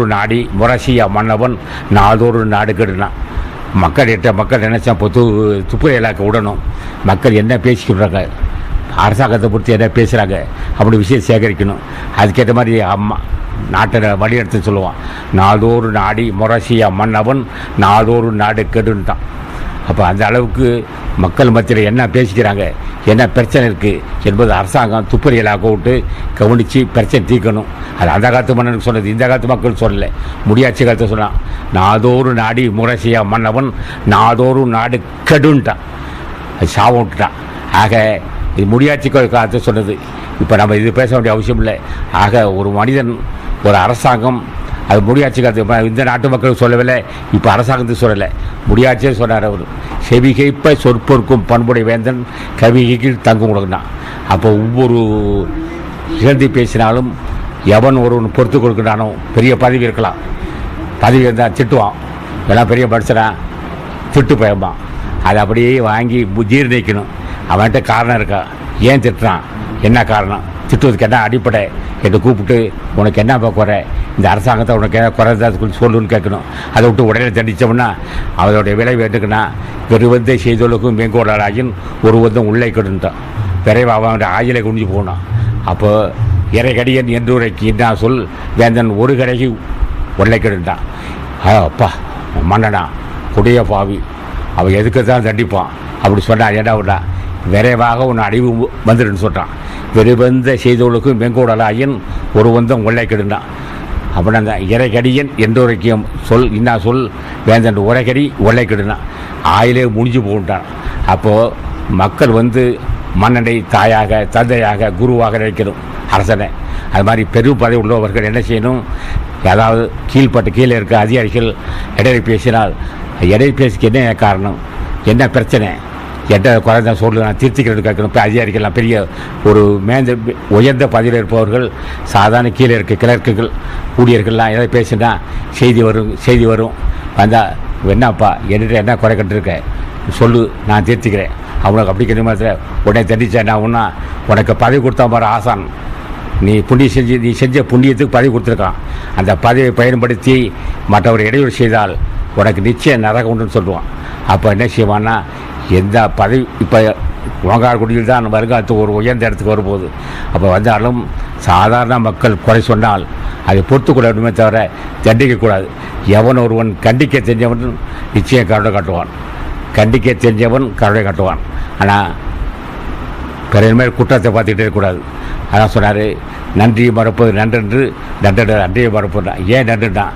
ஒரு நாடி முரசியா மன்னவன் நாளொரு நாடு கெடுனான் மக்கள் எட்ட மக்கள் நினைச்சா பொத்து துப்புரையிலாக்க விடணும். மக்கள் என்ன பேசிக்கிறாங்க அரசாங்கத்தை பொறுத்து என்ன பேசுகிறாங்க அப்படி விஷயம் சேகரிக்கணும். அதுக்கேற்ற மாதிரி அம்மா நாட்டை வழிநடத்த சொல்லுவான். நாளொரு நாடி முரசியா மன்னவன் நாளொரு நாடு கெடுன்ட்டான் அப்போ அந்த அளவுக்கு மக்கள் மத்தியில் என்ன பேசிக்கிறாங்க என்ன பிரச்சனை இருக்குது என்பது அரசாங்கம் துப்பறிகளாக விட்டு கவனித்து பிரச்சனை தீர்க்கணும். அது அந்த காலத்து மன்னனுக்கு சொன்னது இந்த காலத்து மக்கள் சொல்லலை. முடியாட்சி காலத்தை சொன்னான் நாதோறு நாடி முரசியா மன்னவன் நாதோறு நாடு கெடுன்ட்டான். அது சாபம் விட்டுட்டான். ஆக இது முடியாட்சி காலத்தை சொன்னது. இப்போ நம்ம இது பேச வேண்டிய அவசியம் இல்லை. ஆக ஒரு மனிதன் ஒரு அரசாங்கம் அது முடியாட்சி காலத்து இந்த நாட்டு மக்கள் சொல்லவில்லை இப்போ அரசாங்கத்துக்கு சொல்லலை. முடியாட்சியே சொன்னார் அவர். செவிகைப்ப சொற்பொருக்கும் பண்புடைய வேந்தன் கவிகைக்கு தங்கும் கொடுக்குனான் அப்போ ஒவ்வொரு இழந்து பேசினாலும் எவன் ஒருவன் பொறுத்து கொடுக்கிறானோ பெரிய பதவி இருக்கலாம். பதவி இருந்தால் திட்டுவான். இதெல்லாம் பெரிய மனுஷனா திட்டு பயம்பான். அதை அப்படியே வாங்கி ஜீர்ணிக்கணும் ஜீரணிக்கணும். அவன்கிட்ட காரணம் இருக்கா? ஏன் திட்டுறான்? என்ன காரணம்? திட்டுவதுக்கு என்ன அடிப்படை? என்று கூப்பிட்டு உனக்கு என்ன குறை இந்த அரசாங்கத்தை உனக்கு என்ன சொல்லுன்னு கேட்கணும். அதை விட்டு உடனே தண்டித்தோம்னா அதோடைய விளைவு என்னக்குன்னா வெறுவந்தை செய்தொழுக்கும் மேங்கோடாகின் ஒரு வந்தம் உள்ளே கெடுந்தான் விரைவாக அவன் ஆயிலை குனிஞ்சு போனான். அப்போ இறைகடியன் என்று உரைக்கு என்ன சொல் வேந்தன் ஒரு கடைக்கு உள்ளே கெடுந்தான் அப்பா மன்னனா கொடிய பாவி. அவன் எதுக்கு தான் தண்டிப்பான்? அப்படி சொன்னான் ஏடா விடா விரைவாக உன் அழிவு வந்துடுன்னு சொல்கிறான் வெறுவந்த செய்தவளுக்கும் வெங்கோடலாயின் ஒரு வந்தம் உள்ளே கெடுந்தான். அப்படி அந்த இறைகடியன் என்றொருக்கியம் சொல் இன்னா சொல் வேந்தன் உரைகடி உள்ளே கெடுனான் ஆயிலே முடிஞ்சு போகின்றான் அப்போது மக்கள் வந்து மன்னனை தாயாக தந்தையாக குருவாக நினைக்கணும் அரசனை. அது மாதிரி பெரும் பதவி உள்ளவர்கள் என்ன செய்யணும்? அதாவது கீழ்ப்பட்டு கீழே இருக்க அதிகாரிகள் இடையில பேசினால் இடையில பேசிக்க என்ன காரணம்? என்ன பிரச்சனை? எட்ட குறைந்த சொல்லு நான் திருத்திக்கிறது கேட்கணும். இப்போ அதிகாரிகள்லாம் பெரிய ஒரு மேந்த உயர்ந்த பதவியில் இருப்பவர்கள் சாதாரண கீழே இருக்க கிளர்க்குகள் ஊழியர்கள்லாம் எதை பேசினா செய்தி வரும் செய்தி வரும். வந்தால் என்னப்பா என்கிட்ட என்ன குறை கண்டிருக்க சொல்லு நான் திருத்திக்கிறேன். அவனுக்கு அப்படி கிடையாது மாத்திரம் உடனே தண்டிச்சேன் நான் ஒன்றா உனக்கு பதவி கொடுத்தா பாரு ஆசான். நீ புண்ணியம் செஞ்சு நீ செஞ்ச புண்ணியத்துக்கு பதவி கொடுத்துருக்கான். அந்த பதவியை பயன்படுத்தி மற்றவர் இடையூறு செய்தால் உனக்கு நிச்சயம் நரகம் உண்டுன்னு சொல்லுவான். அப்போ என்ன செய்வான்னா எந்த பதவி இப்போ ஓங்கார்குடியில் தான் வருங்காலத்துக்கு ஒரு உயர்ந்த இடத்துக்கு வரும்போது அப்போ வந்தாலும் சாதாரண மக்கள் குறை சொன்னால் அதை பொறுத்து கொள்ளணுமே தவிர தண்டிக்கக்கூடாது எவன் ஒருவன் கண்டிக்க தெரிஞ்சவன் நிச்சயம் கருணை காட்டுவான். கண்டிக்க தெரிஞ்சவன் கருணை காட்டுவான். ஆனால் பிறர் மேல் குற்றத்தை பார்த்துக்கிட்டே இருக்கக்கூடாது. அதான் சொன்னார் நன்றியை மறப்பது நன்றென்று நன்றென்று நன்றியை மறப்பது ஏன் நன்றுனா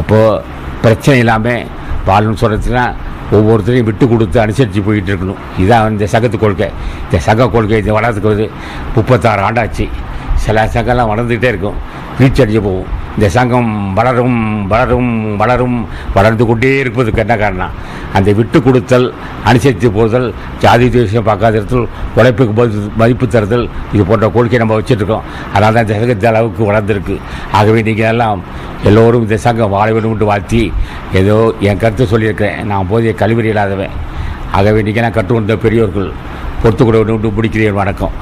அப்போது பிரச்சனை இல்லாமல் வாழணும்னு சொல்கிறதுனா ஒவ்வொருத்தரையும் விட்டு கொடுத்து அனுசரித்து போயிட்டு இருக்கணும். இதான் இந்த சகத்து கொள்கை. இந்த சக கொள்கை இதை வளர்த்துக்கு முப்பத்தாறு ஆண்டாச்சு. சில சங்கம்லாம் வளர்ந்துக்கிட்டே இருக்கும். வீழ்ச்சி அடைஞ்சு போகும். இந்த சங்கம் வளரும் வளரும் வளரும் வளர்ந்து கொண்டே இருப்பதுக்கு என்ன காரணம் அந்த விட்டு கொடுத்தல் அனுசரித்து போதல் ஜாதி தேசியம் பார்க்காதிருத்தல் உழைப்புக்கு மதிப்பு தருதல் இது போன்ற கோரிக்கை நம்ம வச்சுருக்கோம் அதனால் தான் இந்த சங்கம் இந்த அளவுக்கு வளர்ந்துருக்கு. ஆகவே நீங்கள் எல்லாம் எல்லோரும் இந்த சங்கம் வாழ வேண்டும் என்று வாழ்த்தி ஏதோ என் கருத்து சொல்லியிருக்கிறேன். நான் போதிய கல்வி இல்லாதவன். ஆகவே நீங்கள் நான் கற்றுக்கொண்ட பெரியோர்கள் பொறுத்துக்கூட வேண்டும் என்று முடிக்கிறேன். வணக்கம்.